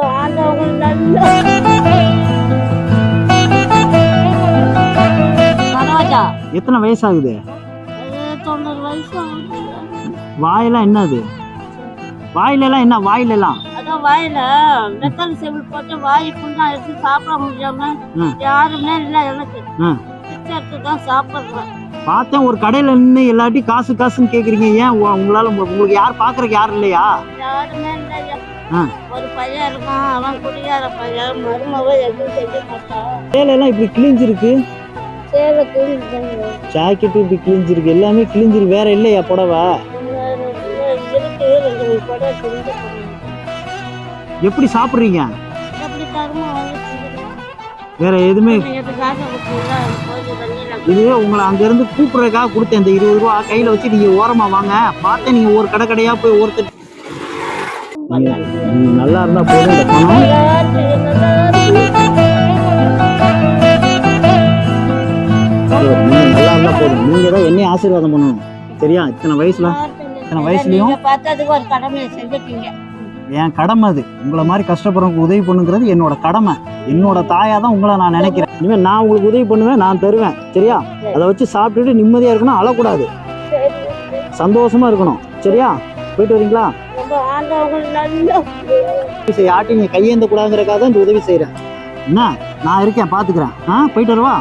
ரொம்ப ஆண்டவங்க நல்ல சரோஜா எத்தனை வயசாகுது? அது தொண்ணூறு வயசு ஆகுது. வாயெல்லாம் என்னது? வாயிலெல்லாம் என்ன? வாயிலெல்லாம்? அதான் வாயில வெத்தலை செவில் போட்டு வாய் ஃபுல்லா எடுத்து சாப்பிட முடியாம. யாருமே இல்லை எனக்கு. எடுத்து தான் சாப்பிட்றேன். பார்த்தேன் ஒரு கடையில நின்று எல்லாட்டி காசு காசுன்னு கேக்குறீங்க. ஏன் உங்களால உங்க- உங்களுக்கு யார் பாக்குறதுக்கு யாரும் இல்லையா. ஒரு பையன் இருக்கான் அவன் குடியார பையன் மருமவ எதுவும் செய்ய மாட்டான். சேலையெல்லாம் இப்படி கிழிஞ்சிருக்கு? ஜாக்கெட்டு இப்படி கிழிஞ்சிருக்கு. எல்லாமே கிழிஞ்சிருக்கு வேற இல்லையா புடவை? எப்படி சாப்பிட்றீங்க? வேற எதுவுமே இது உங்களை அங்கிருந்து கூப்பிடுறதுக்காக கொடுத்தேன் இந்த இருபது ரூபா. கையில வச்சு நீங்க ஓரமா வாங்க. பார்த்தேன் நீங்க ஒரு கடை கடையா போய் ஒருத்தர் நல்லா இருந்தா போதும் இந்த பணம். நல்லா இருந்தா போதும். நீங்க தான் என்னைய ஆசீர்வாதம் பண்ணணும். சரியா? இத்தனை வயசுல இத்தனை வயசுலயும் பார்த்ததுக்கு ஒரு கடமையை செஞ்சுட்டீங்க. என் கடமை அது. உங்களை மாதிரி கஷ்டப்படுறவங்க உதவி பண்ணுங்கிறது என்னோட கடமை. என்னோட தாயா தான் உங்களை நான் நினைக்கிறேன். இனிமேல் நான் உங்களுக்கு உதவி பண்ணுவேன் நான் தருவேன். சரியா? அதை வச்சு சாப்பிட்டுட்டு நிம்மதியாக இருக்கணும் அழக்கூடாது. சந்தோஷமாக சந்தோஷமா இருக்கணும். சரியா? போயிட்டு வரீங்களா? யார்ட்டையும் ஆண்டவங்க கையேந்த கூடாதுங்கிறக்காக தான் இந்த உதவி செய்கிறேன் என்ன? நான் இருக்கேன் பார்த்துக்குறேன் ஆ? போயிட்டு வரவா?